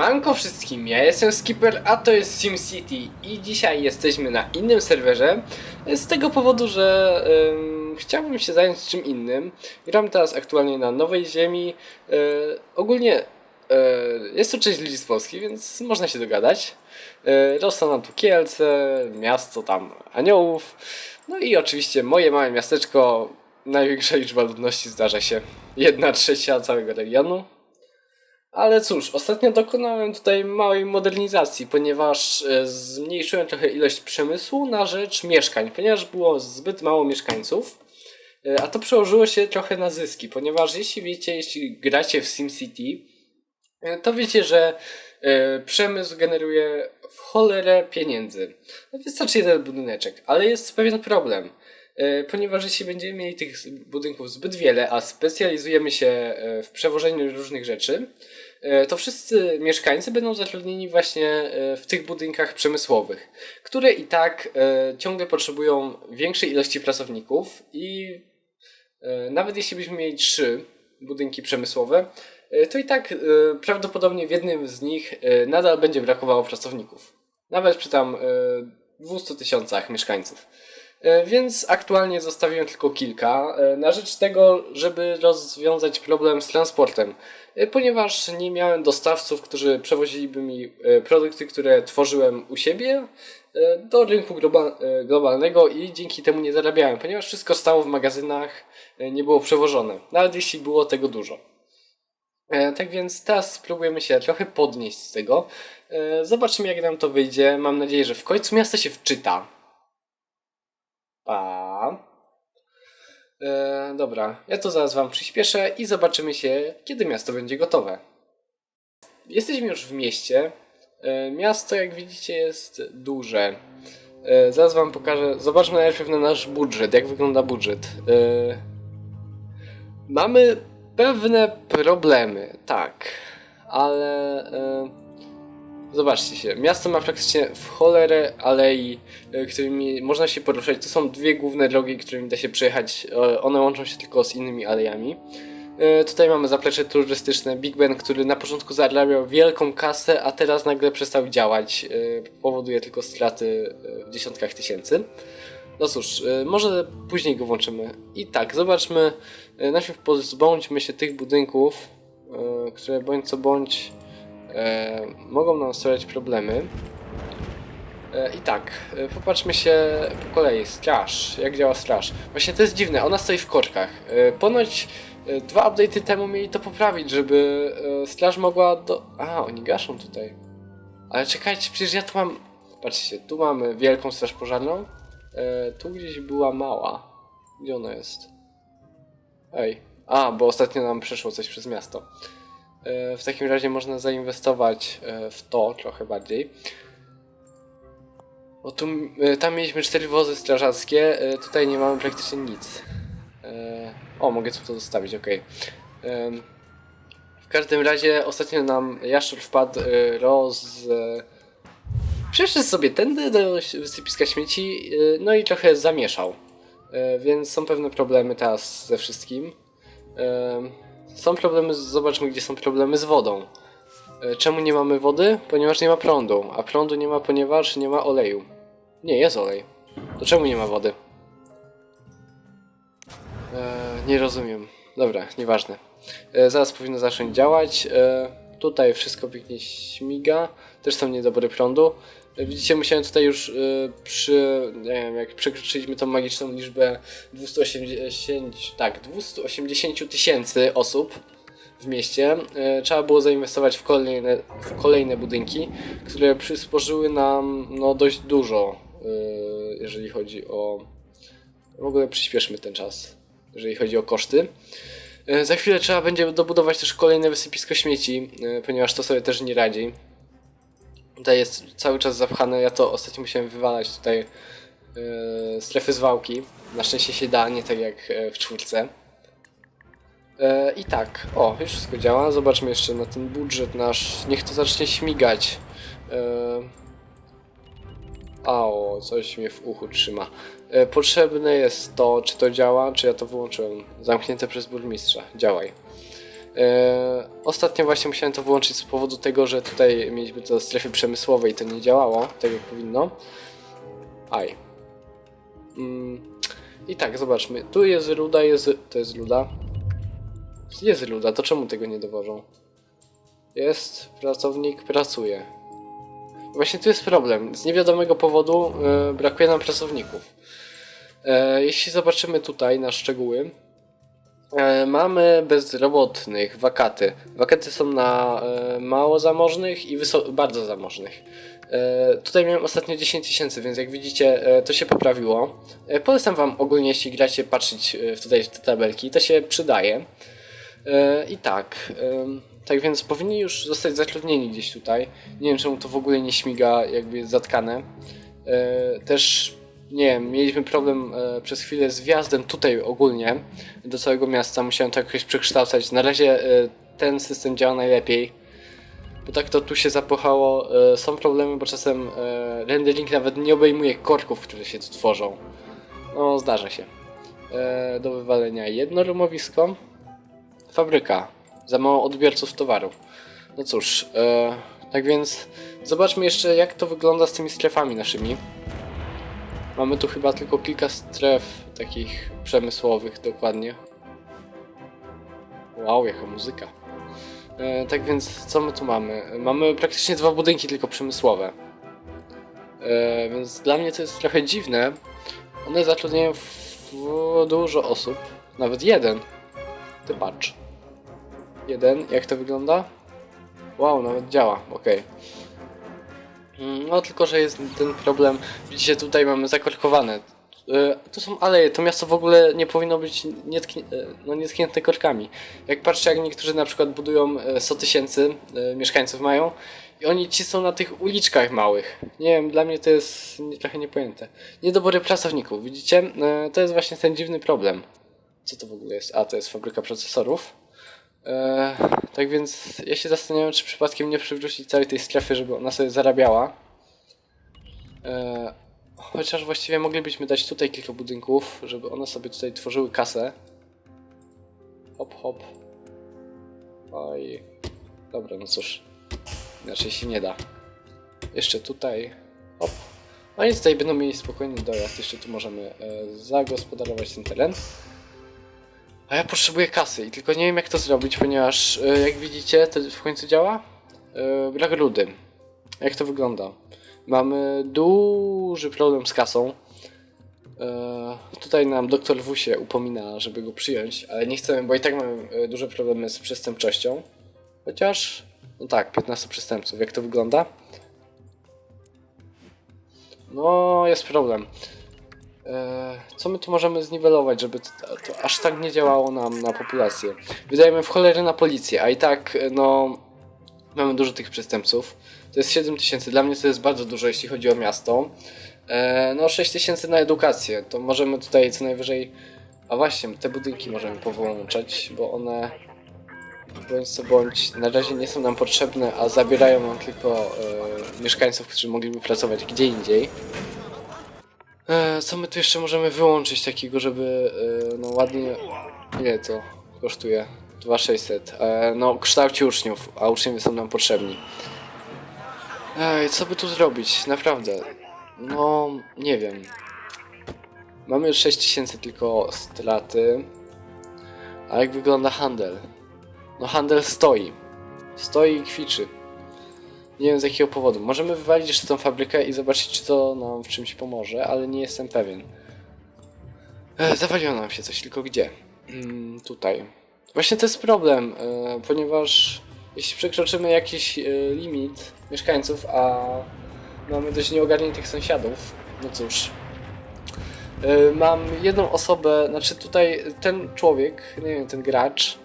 Siemanko wszystkim, ja jestem Skipper, a to jest SimCity i dzisiaj jesteśmy na innym serwerze z tego powodu, że ym, chciałbym się zająć czym innym. Gram teraz aktualnie na Nowej Ziemi. Yy, ogólnie yy, jest to część ludzi z Polski, więc można się dogadać. Yy, rosną nam tu Kielce, miasto tam aniołów, no i oczywiście moje małe miasteczko, największa liczba ludności zdarza się, jedna trzecia całego regionu. Ale cóż, ostatnio dokonałem tutaj małej modernizacji, ponieważ e, zmniejszyłem trochę ilość przemysłu na rzecz mieszkań, ponieważ było zbyt mało mieszkańców. E, A to przełożyło się trochę na zyski, ponieważ jeśli wiecie, jeśli gracie w SimCity, e, to wiecie, że przemysł generuje w cholerę pieniędzy. Wystarczy jeden budyneczek, ale jest pewien problem. Ponieważ jeśli będziemy mieli tych budynków zbyt wiele, a specjalizujemy się w przewożeniu różnych rzeczy, to wszyscy mieszkańcy będą zatrudnieni właśnie e, w tych budynkach przemysłowych, które i tak e, ciągle potrzebują większej ilości pracowników i e, nawet jeśli byśmy mieli trzy budynki przemysłowe, e, to i tak e, prawdopodobnie w jednym z nich e, nadal będzie brakowało pracowników. Nawet przy tam e, 200 tysiącach mieszkańców. E, Więc aktualnie zostawiłem tylko kilka e, na rzecz tego, żeby rozwiązać problem z transportem, E, ponieważ nie miałem dostawców, którzy przewoziliby mi e, produkty, które tworzyłem u siebie e, do rynku globa- globalnego i dzięki temu nie zarabiałem, ponieważ wszystko stało w magazynach, nie było przewożone, nawet jeśli było tego dużo. E, Tak więc teraz spróbujemy się trochę podnieść z tego. E, Zobaczymy jak nam to wyjdzie. Mam nadzieję, że w końcu miasto się wczyta. Pa. E, dobra, ja to zaraz wam przyspieszę i zobaczymy się, kiedy miasto będzie gotowe. Jesteśmy już w mieście. E, miasto, jak widzicie, jest duże. E, zaraz wam pokażę. Zobaczmy najpierw na nasz budżet, jak wygląda budżet. E, mamy pewne problemy, tak, ale. Zobaczcie się, miasto ma praktycznie w cholerę alei, e, którymi można się poruszać. To są dwie główne drogi, którymi da się przejechać. E, One łączą się tylko z innymi alejami. E, Tutaj mamy zaplecze turystyczne Big Ben, który na początku zarabiał wielką kasę, a teraz nagle przestał działać. Powoduje tylko straty w dziesiątkach tysięcy. No cóż, może później go włączymy. I tak, zobaczmy. Najpierw pozbądźmy się tych budynków, które bądź co bądź e, mogą nam sprawiać problemy. E, I tak, e, popatrzmy się po kolei. Straż, jak działa straż? Właśnie to jest dziwne, ona stoi w korkach. E, ponoć e, dwa update'y temu mieli to poprawić, żeby e, straż mogła do... A, oni gaszą tutaj. Ale czekajcie, przecież ja tu mam... Patrzcie, tu mamy wielką straż pożarną. E, tu gdzieś była mała. Gdzie ona jest? Ej. A, bo ostatnio nam przeszło coś przez miasto. E, W takim razie można zainwestować e, w to trochę bardziej. Bo tu, e, tam mieliśmy cztery wozy strażackie, tutaj nie mamy praktycznie nic. O, mogę tu to zostawić, ok. W każdym razie ostatnio nam jaszczur wpadł roz... Przeszedł sobie tędy do wysypiska śmieci, no i trochę zamieszał. Więc są pewne problemy teraz ze wszystkim. Są problemy, z, zobaczmy gdzie są problemy z wodą. E, Czemu nie mamy wody? Ponieważ nie ma prądu, a prądu nie ma, ponieważ nie ma oleju. Nie, jest olej. To czemu nie ma wody? E, nie rozumiem. Dobra, nieważne. E, zaraz powinno zacząć działać. E, tutaj wszystko pięknie śmiga. Też są niedobory prądu. Widzicie, musiałem tutaj już e, przy... Nie wiem, jak przekroczyliśmy tą magiczną liczbę 280... Tak, 280 tysięcy osób w mieście. E, trzeba było zainwestować w kolejne, w kolejne budynki, które przysporzyły nam no, dość dużo, e, jeżeli chodzi o... W ogóle przyspieszmy ten czas, jeżeli chodzi o koszty. E, Za chwilę trzeba będzie dobudować też kolejne wysypisko śmieci, e, ponieważ to sobie też nie radzi. Tutaj jest cały czas zapchane, ja to ostatnio musiałem wywalać tutaj e, strefy zwałki. Na szczęście się da, nie tak jak w czwórce. E, I tak, o, już wszystko działa. Zobaczmy jeszcze na ten budżet nasz. Niech to zacznie śmigać. E, Ao, coś mnie w uchu trzyma. E, Potrzebne jest to, czy to działa, czy ja to wyłączyłem. Zamknięte przez burmistrza. Działaj. E, ostatnio właśnie musiałem to wyłączyć z powodu tego, że tutaj mieliśmy to strefy przemysłowe i to nie działało tak jak powinno. Aj. Mm. I tak, zobaczmy. Tu jest ruda, jest... To jest ruda. Jest ruda, to czemu tego nie dowożą? Jest, pracownik pracuje. Właśnie tu jest problem. Z niewiadomego powodu e, brakuje nam pracowników. E, jeśli zobaczymy tutaj na szczegóły, e, mamy bezrobotnych, wakaty. Wakaty są na e, mało zamożnych i bardzo zamożnych. Tutaj miałem ostatnio 10 tysięcy, więc jak widzicie, to się poprawiło. Polecam Wam ogólnie, jeśli gracie, patrzeć tutaj w te tabelki. To się przydaje. I tak. Tak więc powinni już zostać zatrudnieni gdzieś tutaj. Nie wiem czemu to w ogóle nie śmiga, jakby zatkane. E, też nie wiem, mieliśmy problem e, przez chwilę z wjazdem tutaj ogólnie do całego miasta. Musiałem to jakoś przekształcać. Na razie e, ten system działa najlepiej. Bo tak to tu się zapochało. E, są problemy, bo czasem e, rendering nawet nie obejmuje korków, które się tu tworzą. No, zdarza się. E, do wywalenia jedno rumowisko. Fabryka. Za mało odbiorców towaru. No cóż, e, tak więc zobaczmy jeszcze jak to wygląda z tymi strefami naszymi. Mamy tu chyba tylko kilka stref takich przemysłowych dokładnie. Wow, jaka muzyka. E, tak więc co my tu mamy? Mamy praktycznie dwa budynki tylko przemysłowe. E, więc dla mnie to jest trochę dziwne. One zatrudniają w, dużo osób. Nawet jeden. Ty patrz. Jeden, jak to wygląda? Wow, nawet działa, okej. Mm, No tylko, że jest ten problem, widzicie tutaj mamy zakorkowane. E, Tu są aleje, to miasto w ogóle nie powinno być nietknie, e, no, nietknięte korkami. Jak patrzcie, jak niektórzy na przykład budują e, 100 tysięcy e, mieszkańców mają i oni cisną na tych uliczkach małych. Nie wiem, dla mnie to jest trochę niepojęte. Niedobory pracowników, widzicie? To jest właśnie ten dziwny problem. Co to w ogóle jest? A, to jest fabryka procesorów. E, tak więc ja się zastanawiam, czy przypadkiem nie przywrócić całej tej strefy, żeby ona sobie zarabiała. E, chociaż właściwie moglibyśmy dać tutaj kilka budynków, żeby one sobie tutaj tworzyły kasę. Hop, hop. Oj. Dobra, no cóż. Inaczej się nie da. Jeszcze tutaj. Hop. No i tutaj będą mieli spokojny dojazd. Jeszcze tu możemy e, zagospodarować ten teren. A ja potrzebuję kasy i tylko nie wiem jak to zrobić, ponieważ e, jak widzicie, to w końcu działa. E, brak rudy. Jak to wygląda? Mamy duży problem z kasą. E, tutaj nam doktor W się upomina, żeby go przyjąć, ale nie chcemy, bo i tak mamy duże problemy z przestępczością. Chociaż, no tak, 15 przestępców. Jak to wygląda? No, jest problem. E, co my tu możemy zniwelować, żeby to, to aż tak nie działało nam na populację? Wydajemy w cholerę na policję, a i tak, e, no, mamy dużo tych przestępców. To jest 7 tysięcy, dla mnie to jest bardzo dużo, jeśli chodzi o miasto. E, no, 6 tysięcy na edukację, to możemy tutaj co najwyżej... A właśnie, te budynki możemy powyłączać, bo one bądź co bądź na razie nie są nam potrzebne, a zabierają nam tylko e, mieszkańców, którzy mogliby pracować gdzie indziej. E, co my tu jeszcze możemy wyłączyć takiego, żeby e, no ładnie... Ile to kosztuje? 2600. E, no, kształci uczniów, a uczniowie są nam potrzebni. Ej, co by tu zrobić? Naprawdę. No, nie wiem. Mamy już 6000 tylko straty. A jak wygląda handel? No handel stoi. Stoi i kwiczy. Nie wiem z jakiego powodu. Możemy wywalić jeszcze tą fabrykę i zobaczyć, czy to nam w czymś pomoże, ale nie jestem pewien. E, zawaliło nam się coś, tylko gdzie? Mm, tutaj. Właśnie to jest problem, e, ponieważ jeśli przekroczymy jakiś e, limit mieszkańców, a mamy dość nieogarniętych sąsiadów, no cóż. E, mam jedną osobę, znaczy tutaj ten człowiek, nie wiem, ten gracz.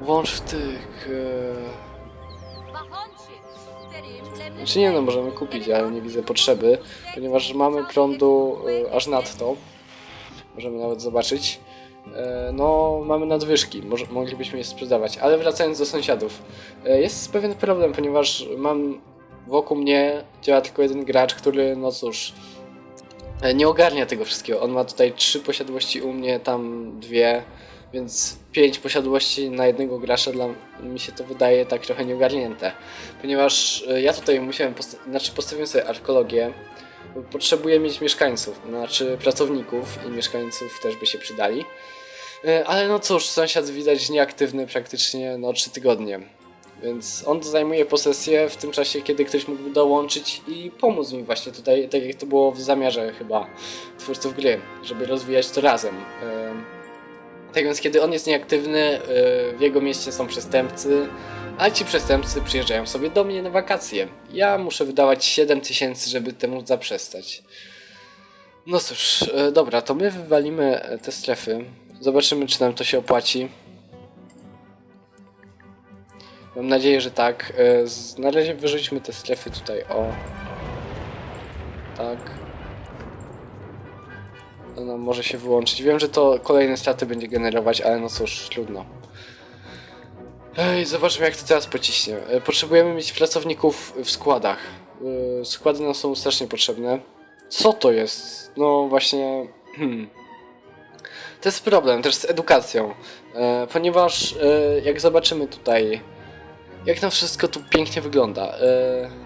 Włącz w tych. E, Znaczy nie no, możemy kupić, ale nie widzę potrzeby, ponieważ mamy prądu e, aż nadto. Możemy nawet zobaczyć. E, no, mamy nadwyżki, moglibyśmy je sprzedawać, ale wracając do sąsiadów. E, jest pewien problem, ponieważ mam wokół mnie działa tylko jeden gracz, który, no cóż, e, nie ogarnia tego wszystkiego. On ma tutaj trzy posiadłości u mnie, tam dwie, Więc 5 posiadłości na jednego gracza dla mi się to wydaje tak trochę nieogarnięte. Ponieważ e, ja tutaj musiałem, posta- znaczy postawiłem sobie arkeologię, potrzebuję mieć mieszkańców, znaczy pracowników i mieszkańców też by się przydali. E, Ale no cóż, sąsiad widać nieaktywny praktycznie no 3 tygodnie. Więc on zajmuje posesję w tym czasie, kiedy ktoś mógłby dołączyć i pomóc mi właśnie tutaj, tak jak to było w zamiarze chyba twórców gry, żeby rozwijać to razem. Tak więc kiedy on jest nieaktywny, e, w jego mieście są przestępcy, a ci przestępcy przyjeżdżają sobie do mnie na wakacje. Ja muszę wydawać 7 tysięcy, żeby temu zaprzestać. No cóż, e, dobra, to my wywalimy e, te strefy. Zobaczymy, czy nam to się opłaci. Mam nadzieję, że tak. Z- Na razie wyrzućmy te strefy tutaj, o. Tak. Nam może się wyłączyć. Wiem, że to kolejne straty będzie generować, ale no cóż, trudno. Ej, zobaczmy jak to teraz pociśnie. E, Potrzebujemy mieć pracowników w składach. E, Składy nam są strasznie potrzebne. Co to jest? No właśnie... Hmm. To jest problem też z edukacją, e, ponieważ jak zobaczymy tutaj, jak nam wszystko tu pięknie wygląda.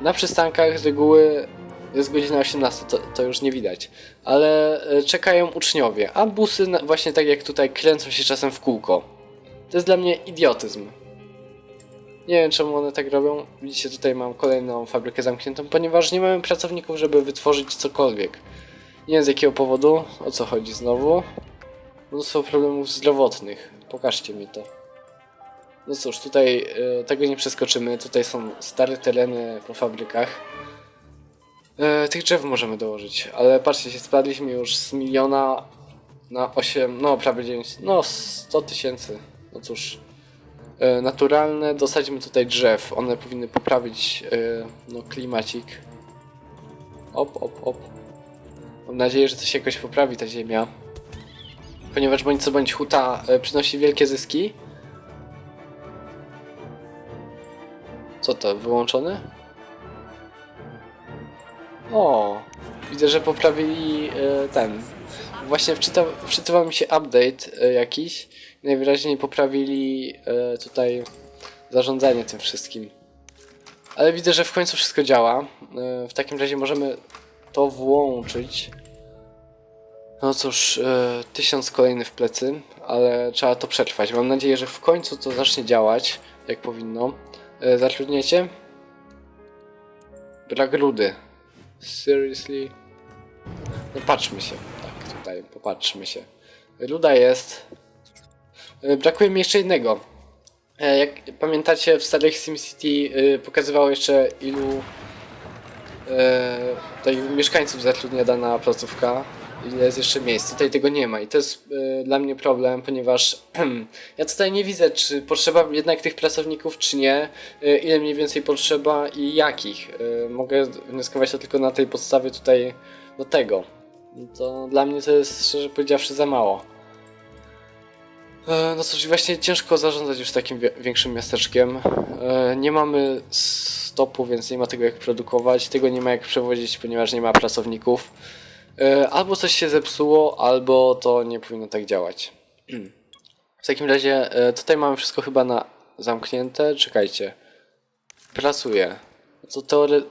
Na przystankach z reguły jest godzina 18, to, to już nie widać, ale e, czekają uczniowie, a busy właśnie tak jak tutaj kręcą się czasem w kółko. To jest dla mnie idiotyzm. Nie wiem czemu one tak robią. Widzicie, tutaj mam kolejną fabrykę zamkniętą, ponieważ nie mamy pracowników, żeby wytworzyć cokolwiek. Nie wiem z jakiego powodu, o co chodzi znowu. Mnóstwo problemów zdrowotnych. Pokażcie mi to. No cóż, tutaj e, tego nie przeskoczymy. Tutaj są stare tereny po fabrykach. E, tych drzew możemy dołożyć, ale patrzcie się, spadliśmy już z miliona na 8, no prawie 9, no 100 tysięcy. No cóż, e, naturalne, dosadźmy tutaj drzew. One powinny poprawić e, no, klimacik. Op, op, op. Mam nadzieję, że się jakoś poprawi ta ziemia. Ponieważ bądź co bądź huta przynosi wielkie zyski. Co to, wyłączony? O, widzę, że poprawili e, ten. Właśnie wczyta, wczytywał mi się update e, jakiś. Najwyraźniej poprawili e, tutaj zarządzanie tym wszystkim. Ale widzę, że w końcu wszystko działa. E, w takim razie możemy to włączyć. No cóż, tysiąc kolejny w plecy, ale trzeba to przetrwać. Mam nadzieję, że w końcu to zacznie działać, jak powinno. E, zatrudniecie? Brak rudy. Seriously? No patrzmy się. Tak, tutaj popatrzmy się. Ruda jest. E, Brakuje mi jeszcze jednego. E, Jak pamiętacie, w starych SimCity e, pokazywało jeszcze ilu e, mieszkańców zatrudnia dana placówka, ile jest jeszcze miejsc. Tutaj tego nie ma i to jest e, dla mnie problem, ponieważ ja tutaj nie widzę, czy potrzeba jednak tych pracowników, czy nie, e, ile mniej więcej potrzeba i jakich. E, mogę wnioskować to tylko na tej podstawie tutaj do tego. To dla mnie to jest szczerze powiedziawszy za mało. No cóż, właśnie ciężko zarządzać już takim większym miasteczkiem. Nie mamy stopu, więc nie ma tego jak produkować. Tego nie ma jak przewozić, ponieważ nie ma pracowników. E, Albo coś się zepsuło, albo to nie powinno tak działać. W takim razie e, tutaj mamy wszystko chyba na zamknięte. Czekajcie. Pracuje. To teory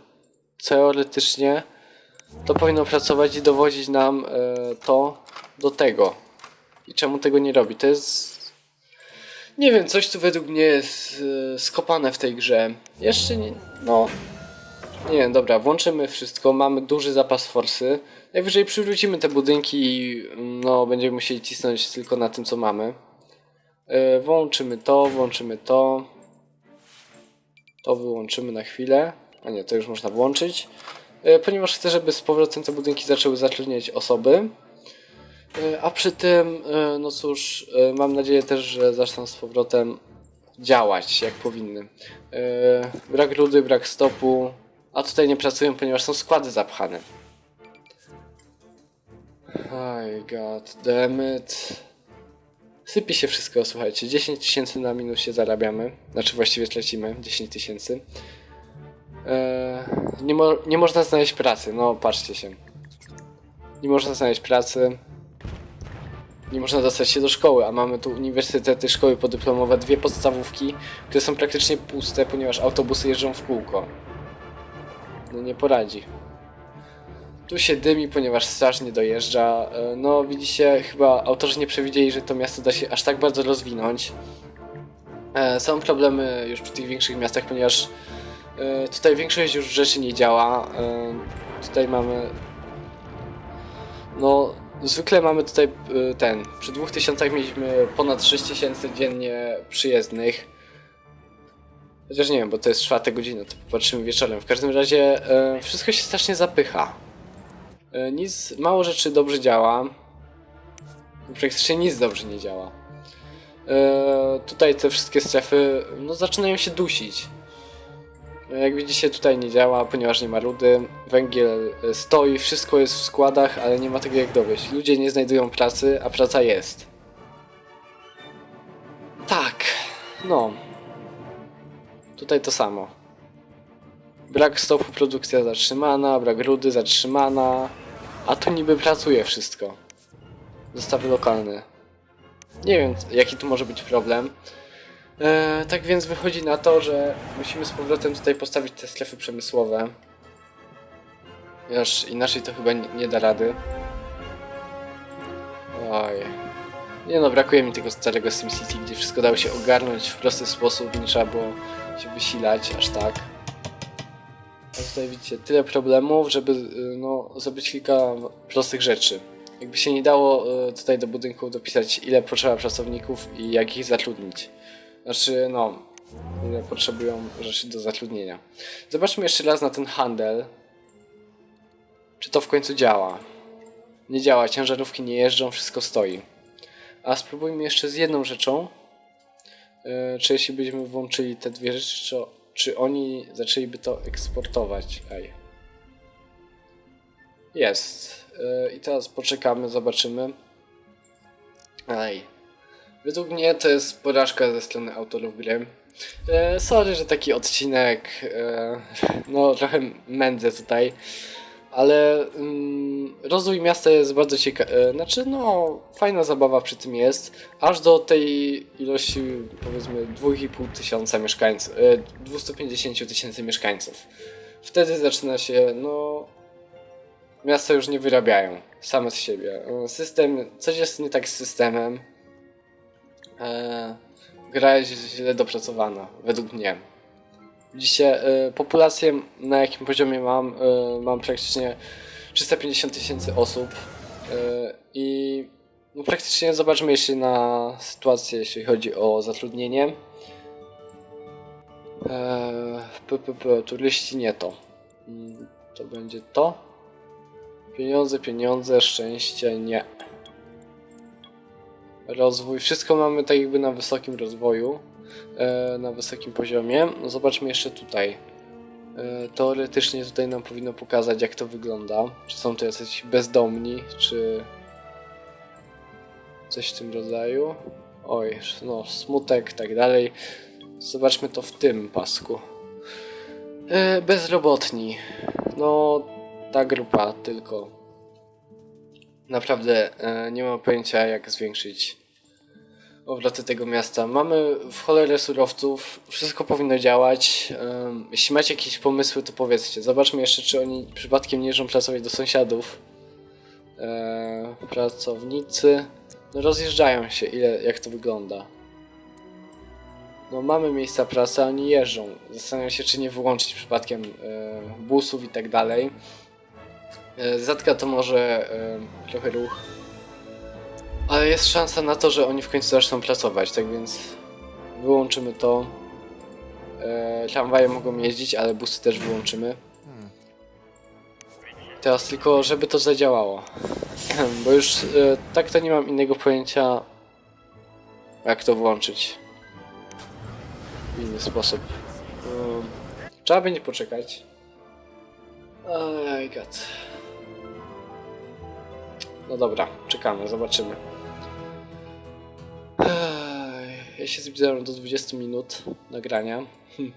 teoretycznie to powinno pracować i dowozić nam e, to do tego. I czemu tego nie robi? To jest. Nie wiem, coś tu według mnie jest skopane w tej grze. Jeszcze nie. No. Nie wiem, dobra, włączymy wszystko. Mamy duży zapas forsy. Najwyżej przywrócimy te budynki i no, będziemy musieli cisnąć tylko na tym, co mamy. E, włączymy to, włączymy to. To wyłączymy na chwilę. A nie, to już można włączyć. E, ponieważ chcę, żeby z powrotem te budynki zaczęły zatrudniać osoby. E, A przy tym, e, no cóż, e, mam nadzieję też, że zaczną z powrotem działać jak powinny. E, Brak rudy, brak stopu, a tutaj nie pracują, ponieważ są składy zapchane. Oj, god damn it. Sypie się wszystko, słuchajcie. 10 tysięcy na minusie zarabiamy. Znaczy właściwie tracimy 10 tysięcy. Eee, nie, mo nie można znaleźć pracy, no patrzcie się. Nie można znaleźć pracy. Nie można dostać się do szkoły, a mamy tu uniwersytety, szkoły podyplomowe, dwie podstawówki, które są praktycznie puste, ponieważ autobusy jeżdżą w kółko. No nie poradzi. Tu się dymi, ponieważ straż nie dojeżdża. E, No widzicie, chyba autorzy nie przewidzieli, że to miasto da się aż tak bardzo rozwinąć. E, Są problemy już przy tych większych miastach, ponieważ e, tutaj większość już rzeczy nie działa. Tutaj mamy no, zwykle mamy tutaj ten. Przy 2000 mieliśmy ponad 6000 dziennie przyjezdnych. Chociaż nie wiem, bo to jest czwarta godzina, to popatrzymy wieczorem. W każdym razie wszystko się strasznie zapycha. E, nic, mało rzeczy dobrze działa. Praktycznie nic dobrze nie działa. E, tutaj te wszystkie strefy no, zaczynają się dusić. Jak widzicie tutaj nie działa, ponieważ nie ma rudy, węgiel e, stoi, wszystko jest w składach, ale nie ma tego jak dowieść. Ludzie nie znajdują pracy, a praca jest. Tak, no. Tutaj to samo. Brak stopu, produkcja zatrzymana, brak rudy zatrzymana, a to niby pracuje wszystko. Dostawy lokalne. Nie wiem jaki tu może być problem. E, tak więc wychodzi na to, że musimy z powrotem tutaj postawić te strefy przemysłowe. Już inaczej to chyba nie, nie da rady. Oj. Nie no, brakuje mi tego starego SimCity, gdzie wszystko dało się ogarnąć w prosty sposób, nie trzeba było się wysilać aż tak. A tutaj widzicie, tyle problemów, żeby y, no, zrobić kilka prostych rzeczy. Jakby się nie dało y, tutaj do budynku dopisać ile potrzeba pracowników i jak ich zatrudnić. Znaczy, no, ile potrzebują rzeczy do zatrudnienia. Zobaczmy jeszcze raz na ten handel. Czy to w końcu działa? Nie działa, ciężarówki nie jeżdżą, wszystko stoi. A spróbujmy jeszcze z jedną rzeczą. Yy, czy jeśli byśmy włączyli te dwie rzeczy, czy, czy oni zaczęliby to eksportować? Ej. Jest. Yy, I teraz poczekamy, zobaczymy. Ej. Według mnie to jest porażka ze strony autorów gry. E, sorry, że taki odcinek, e, no trochę mędzę tutaj, ale mm, rozwój miasta jest bardzo ciekawy, e, znaczy no fajna zabawa przy tym jest, aż do tej ilości powiedzmy 2,5 tysiąca mieszkańców, e, 250 tysięcy mieszkańców. Wtedy zaczyna się, no miasta już nie wyrabiają same z siebie. E, System, coś jest nie tak z systemem, e, gra jest źle dopracowana, według mnie. Dzisiaj e, populację na jakim poziomie mam, e, mam praktycznie 350 tysięcy osób e, i no, praktycznie zobaczmy jeszcze na sytuację, jeśli chodzi o zatrudnienie. E, p, p, p, turyści nie to. Mm, To będzie to. Pieniądze, pieniądze, szczęście nie rozwój. Wszystko mamy tak jakby na wysokim rozwoju, na wysokim poziomie. No zobaczmy jeszcze tutaj. E, teoretycznie tutaj nam powinno pokazać jak to wygląda. Czy są to jacyś bezdomni, czy coś w tym rodzaju. Oj, no smutek, tak dalej. Zobaczmy to w tym pasku. E, bezrobotni. No, ta grupa tylko. Naprawdę e, nie mam pojęcia, jak zwiększyć obroty tego miasta. Mamy w cholerę surowców, wszystko powinno działać. Jeśli macie jakieś pomysły, to powiedzcie. Zobaczmy jeszcze, czy oni przypadkiem nie jeżdżą pracować do sąsiadów. E, pracownicy no, rozjeżdżają się, ile, jak to wygląda. No mamy miejsca pracy, a oni jeżdżą. Zastanawiam się, czy nie wyłączyć przypadkiem e, busów i tak dalej. E, Zatka to może trochę ruch. Ale jest szansa na to, że oni w końcu zaczną pracować, tak więc wyłączymy to. E, tramwaje mogą jeździć, ale busy też wyłączymy. Teraz tylko, żeby to zadziałało. Bo już e, tak to nie mam innego pojęcia, jak to włączyć. W inny sposób. Um, trzeba będzie poczekać. Oj. No dobra, czekamy, zobaczymy. Ja się zbliżam do 20 minut nagrania. Hm.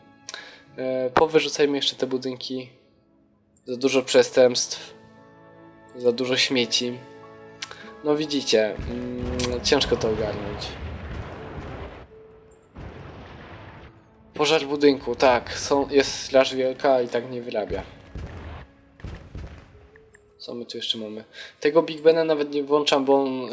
E, Powyrzucajmy jeszcze te budynki. Za dużo przestępstw. Za dużo śmieci. No widzicie, mm, ciężko to ogarnąć. Pożar budynku, tak, są, jest straż wielka i tak nie wyrabia. Co my tu jeszcze mamy? Tego Big Bena nawet nie włączam, bo on e,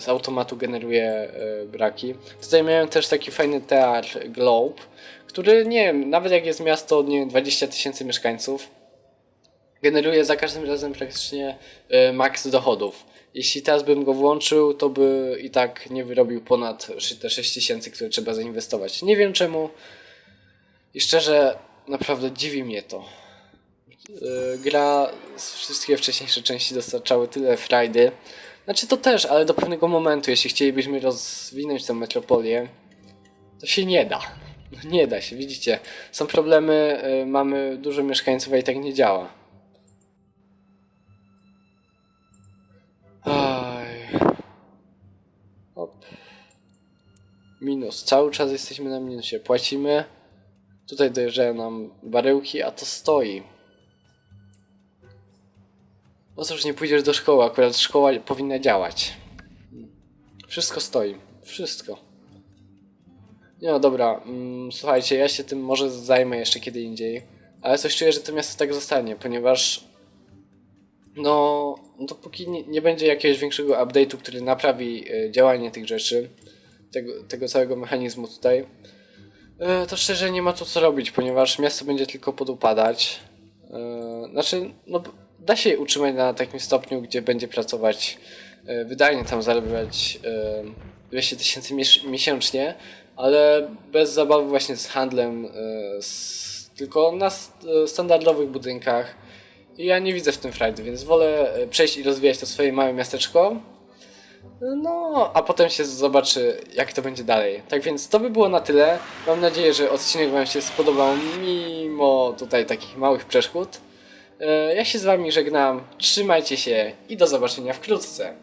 z automatu generuje e, braki. Tutaj miałem też taki fajny teatr Globe, który nie wiem, nawet jak jest miasto nie wiem, 20 tysięcy mieszkańców, generuje za każdym razem praktycznie e, maks dochodów. Jeśli teraz bym go włączył, to by i tak nie wyrobił ponad te 6 tysięcy, które trzeba zainwestować. Nie wiem czemu. I szczerze, naprawdę dziwi mnie to. Yy, gra z wszystkie wcześniejsze części dostarczały tyle frajdy. Znaczy to też, ale do pewnego momentu, jeśli chcielibyśmy rozwinąć tę metropolię, to się nie da. Nie da się, widzicie. Są problemy, yy, mamy dużo mieszkańców, i tak nie działa. Aj. Minus. Cały czas jesteśmy na minusie. Płacimy. Tutaj dojeżdżają nam baryłki, a to stoi. No cóż, nie pójdziesz do szkoły, akurat szkoła powinna działać. Wszystko stoi. Wszystko. No dobra, mm, słuchajcie, ja się tym może zajmę jeszcze kiedy indziej. Ale coś czuję, że to miasto tak zostanie, ponieważ no, dopóki nie, nie będzie jakiegoś większego update'u, który naprawi e, działanie tych rzeczy, tego, tego całego mechanizmu tutaj, e, to szczerze nie ma tu co robić, ponieważ miasto będzie tylko podupadać. E, znaczy, no, da się je utrzymać na takim stopniu, gdzie będzie pracować e, wydajnie, tam zarabiać e, 200 tysięcy mies- miesięcznie, ale bez zabawy właśnie z handlem, e, z, tylko na e, standardowych budynkach. I ja nie widzę w tym frajdy, więc wolę e, przejść i rozwijać to swoje małe miasteczko. No, a potem się zobaczy, jak to będzie dalej. Tak więc to by było na tyle. Mam nadzieję, że odcinek Wam się spodobał, mimo tutaj takich małych przeszkód. E, Ja się z Wami żegnam, trzymajcie się i do zobaczenia wkrótce.